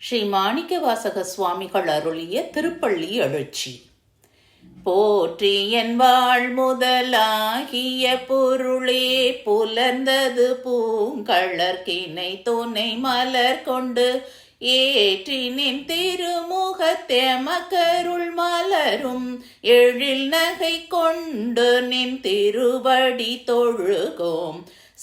ஸ்ரீ மாணிக்கவாசக சுவாமிகள் அருளிய திருப்பள்ளி எழுச்சி. போற்றி என் வாழ் முதலாகிய பொருளே புலர்ந்தது பூங்கழற்கினை துணை மலர் கொண்டு ஏற்றினின் திருமுகத்தேமக்கருள் மலரும் எழில் நகை கொண்டு நின் திருவடி தொழுகோம்.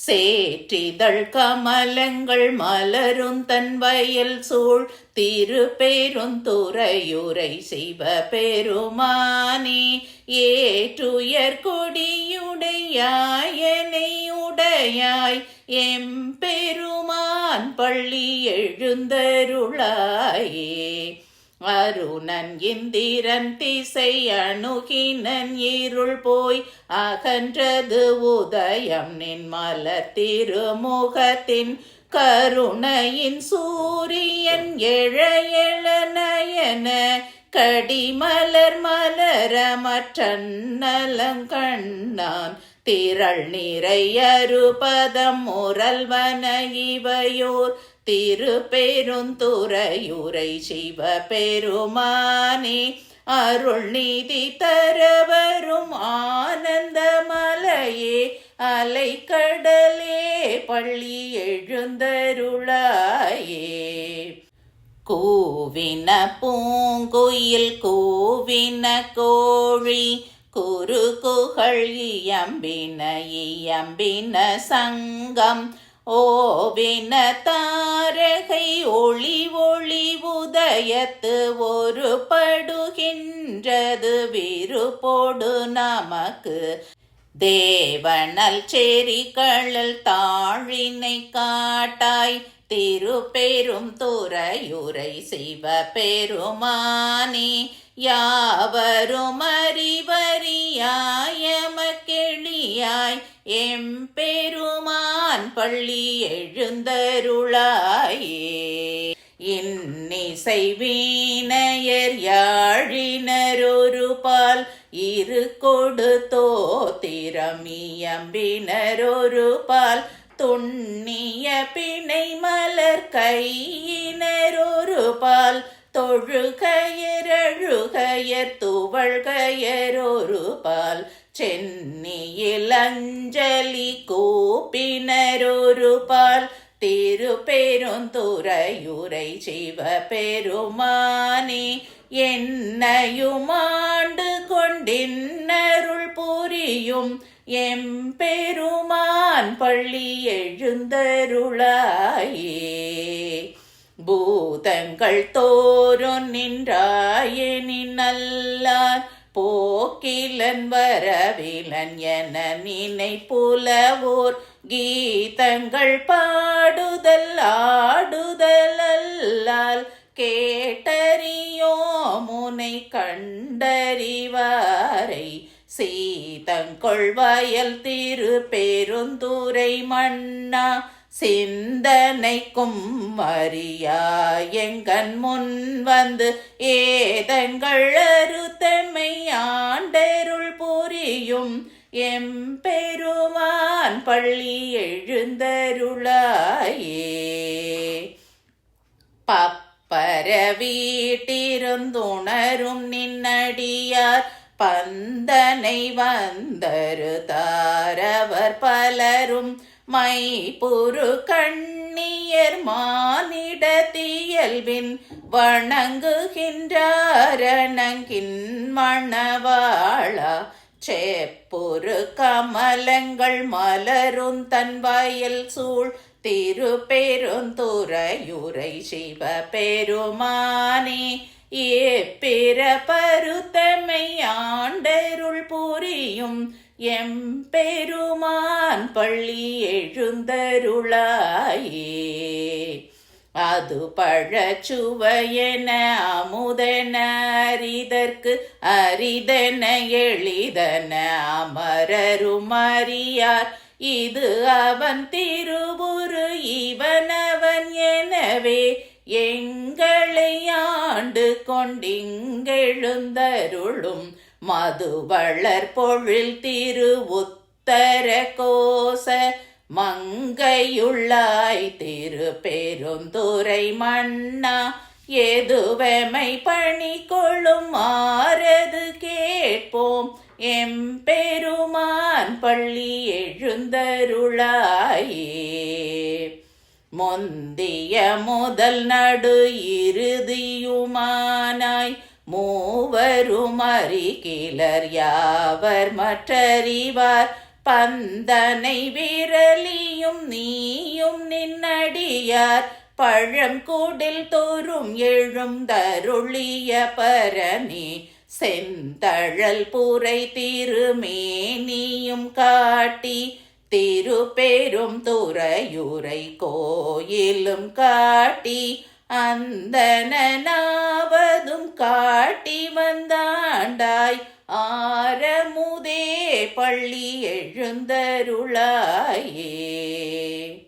சேற்றிதழ் கமலங்கள் மலரும் தன் வயல் சூழ். திருப்பெருந்துறையுரை சிவ பெருமானே ஏற்றுயர் கொடியுடையாயனை உடையாய். எம்பெருமான் பள்ளி எழுந்தருளாயே. அருணன் இந்திரன் திசை அணுகினன் இருள் போய் அகன்றது உதயம் நின் மலர் திருமுகத்தின் கருணையின் சூரியன் எழ நயன கடிமலர் மலர மற்றநலங்கண்ணான் திரள் நிறையருபதம் முரல்வன இவையோர் திருப்பெருந்துறையுரை சிவ பெருமானே அருள் நீதி தரவரும் ஆனந்த மலையே அலை கடலே பள்ளி எழுந்தருளாயே. கூவின பூங்குயில் கூவின கோழி குறு குகள் இயம்பின இயம்பின சங்கம் ஓவின தாரகை ஒளி ஒளி உதயத்து ஒரு படுகின்றது. விருப்போடு நமக்கு தேவனல் செறிகளல் தாழினை காட்டாய். திரு பெரும் துறையுரை சிவ பெருமானே யாவரும் அறிவறியாயமக்கெளியாய் எம் பெருமான் பள்ளி எழுந்தருளாயே. இன்னிசை வீணையர் யாழினரொரு பால் இரு கொடுத்தோ தோத்திரமியம்பினரொரு பால் துண்ணிய பிணை மலர் கையினரொரு பால் தொழுகையரழுகையர் துவழ்கையரொரு பால் சென்னியில் அஞ்சலி கூப்பினரொரு பால் திருப்பெருந்துறையுரை சிவ பெருமானே என்னையுமாண்டு கொண்டின்னருள் புரியும் எம்பெருமான் பள்ளி எழுந்தருளாயே. பூதங்கள் தோறும் நின்றாயே நின்னல்லான் போக்கிலன் வரவிலன் என நினை புலவோர் கீதங்கள் பாடுதல் ஆடுதல் அல்லால் கேட்டறியோ முனை கண்டறிவாரை. சீதங்கொள் வயல் திரு பெருந்துரை மன்னா சிந்தனைக்கும் மரியா எங்கன் முன் வந்து ஏதங்கள் அறுத்தமை ஆண்டருள் புரியும் எம்பெருமான் பள்ளி எழுந்தருளாயே. பப்பர வீட்டிருந்துணரும் நின்னடியார் பந்தனை வந்தரு தாரவர் பலரும் மை புரு கண்ணியர் மானிடத்தியல்பின் வணங்குகின்றாரணங்கின் மணவாழா செப்புரு கமலங்கள் மலரும் தன் வயல் சூழ் திருப்பெருந்துறையுரை சிவ ஏ பிற பருத்தமை ஆண்டருள் புரியும் எம்பெருமான் பள்ளி எழுந்தருளாயே. அது பழச்சுவையென அமுதன அரிதற்கு அரிதன எளிதன அமரரும் அறியார் இது அவன் திருவுரு இவனவன் எனவே எங்களை ஆண்டு கொண்டிங்கெழுந்தருளும் மதுவளர் பொழில் திரு உத்தர கோச மங்கையுள்ளாய் திரு பெருந்துரை மன்னா எதுவமை பணி கொள்ளும் ஆரது கேட்போம் எம்பெருமான் பள்ளி எழுந்தருளாயே. முந்திய முதல் நடு இறுதியுமானாய் மூவரும் அறிகிலர் யாவர் மற்றறிவார்? பந்தனை விரலியும் நீயும் நின்னடியார். பழம் கூடில் தோறும் எழும் தருளிய பரணி. செந்தழல் புரை திருமேனியும் காட்டி. திருப்பெரும் துறையுரை கோயிலும் காட்டி அந்தனாவதும் காட்டி வந்தாண்டாய். ஆரமுதே பள்ளி எழுந்தருளாயே.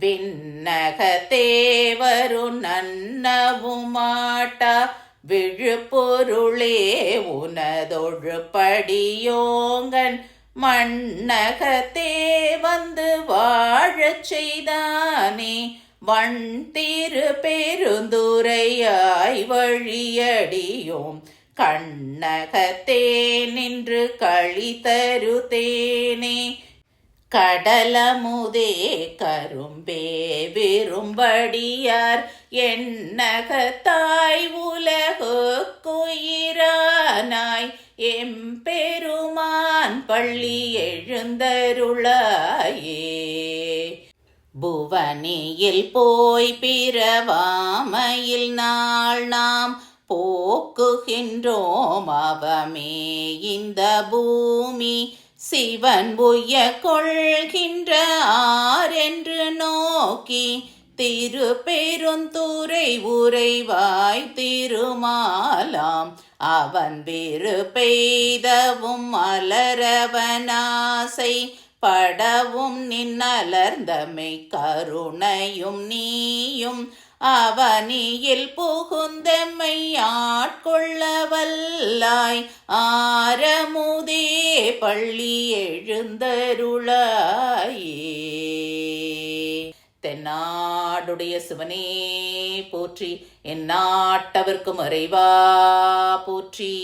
விண்ணகத்தேவரு நன்னவுமாட்டா விழுப்பொருளே உனதொழு படியோங்கன் மண்ணகத்தே வந்து வாழச் செய்தானே. வண் திரு பெருந்துரையாய் வழியடியோம். கண்ணகத்தே நின்று களி தருதேனே. கடலமுதே கரும்பே விரும்படியார் என்னகத்தாய் உலகுயிரானாய் எம்பெருமான் பள்ளி எழுந்தருளாயே. புவனியில் போய் பிறவாமையில் நாள் நாம் போக்குகின்றோம் அவமே இந்த பூமி. சிவன் உய்ய கொள்கின்ற ஆரென்று நோக்கி திருப்பெருந்துரை உரைவாய் திருமாலாம். அவன் வேறு பெய்தவும் மலரவனாசை படவும் நின்னலர்ந்தமை கருணையும் நீயும் அவனியில் புகுந்தம்மை ஆட்கொள்ள வல்லாய் ஆரமுதே பள்ளி எழுந்தருளாயே. தென்னாடுடைய சிவனே போற்றி என் நாட்டவர்க்கும் அறைவா போற்றி.